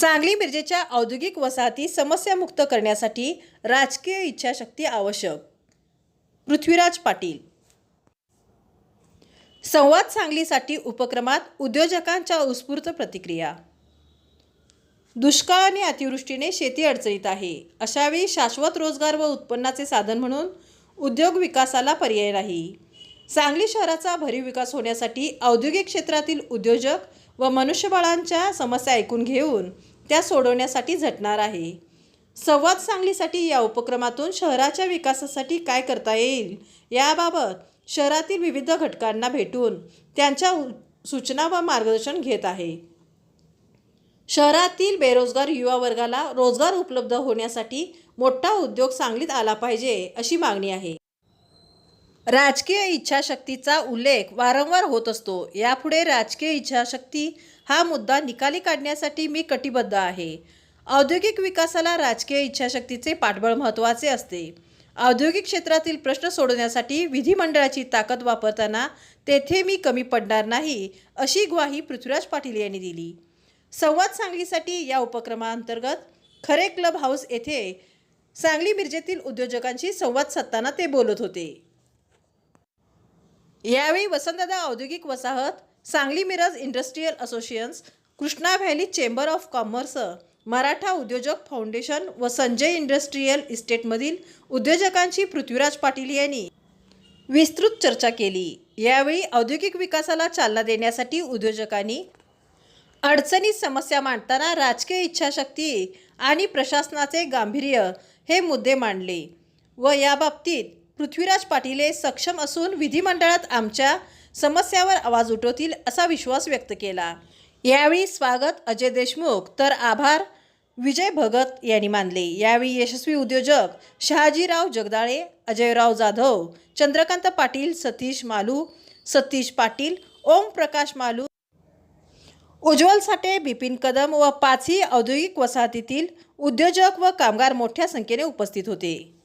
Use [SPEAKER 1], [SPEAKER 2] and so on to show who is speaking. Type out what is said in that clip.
[SPEAKER 1] सांगली मिरजेच्या औद्योगिक वसाहती समस्यामुक्त करण्यासाठी राजकीय इच्छाशक्ती आवश्यक. पृथ्वीराज पाटील. संवाद सांगलीसाठी उपक्रमात उद्योजकांच्या उत्स्फूर्त प्रतिक्रिया. दुष्काळ आणि अतिवृष्टीने शेती अडचणीत आहे. अशावेळी शाश्वत रोजगार व उत्पन्नाचे साधन म्हणून उद्योग विकासाला पर्याय नाही. सांगली शहराचा भरीव विकास होण्यासाठी औद्योगिक क्षेत्रातील उद्योजक व मनुष्यबळांच्या समस्या ऐकून घेऊन त्या सोडवण्यासाठी झटणार आहे. संवाद सांगलीसाठी या उपक्रमातून शहराच्या विकासासाठी काय करता येईल याबाबत शहरातील विविध घटकांना भेटून त्यांच्या सूचना व मार्गदर्शन घेत आहे. शहरातील बेरोजगार युवा वर्गाला रोजगार उपलब्ध होण्यासाठी मोठा उद्योग सांगलीत आला पाहिजे अशी मागणी आहे. राजकीय इच्छाशक्तीचा उल्लेख वारंवार होत असतो. यापुढे राजकीय इच्छाशक्ती हा मुद्दा निकाली काढण्यासाठी मी कटिबद्ध आहे. औद्योगिक विकासाला राजकीय इच्छाशक्तीचे पाठबळ महत्त्वाचे असते. औद्योगिक क्षेत्रातील प्रश्न सोडवण्यासाठी विधिमंडळाची ताकद वापरताना तेथे मी कमी पडणार नाही अशी ग्वाही पृथ्वीराज पाटील यांनी दिली. संवाद सांगलीसाठी या उपक्रमाअंतर्गत खरे क्लब हाऊस येथे सांगली मिरजेतील उद्योजकांशी संवाद साधताना ते बोलत होते. यावेळी वसंतदा औद्योगिक वसाहत Sangli Miraj industrial associations Krishna valley chamber of commerce Maratha उद्योजक फाउंडेशन व संजय इंडस्ट्रीयल इस्टेटमधील उद्योजकांशी पृथ्वीराज पाटील यांनी विस्तृत चर्चा केली. यावेळी औद्योगिक विकासाला चालना देण्यासाठी उद्योजकांनी अडचणीत समस्या मांडताना राजकीय इच्छाशक्ती आणि प्रशासनाचे गांभीर्य हे मुद्दे मांडले व याबाबतीत पृथ्वीराज पाटील हे सक्षम असून विधिमंडळात आमच्या समस्यावर आवाज उठवतील असा विश्वास व्यक्त केला. यावेळी स्वागत अजय देशमुख. तर आभार. विजय भगत यांनी मानले. यावेळी यशस्वी उद्योजक शहाजीराव जगदाळे अजयराव जाधव चंद्रकांत पाटील सतीश मालू सतीश पाटील ओम प्रकाश मालू उज्ज्वल साठे बिपिन कदम व पाचही औद्योगिक वसाहतीतील उद्योजक व कामगार मोठ्या संख्येने उपस्थित होते.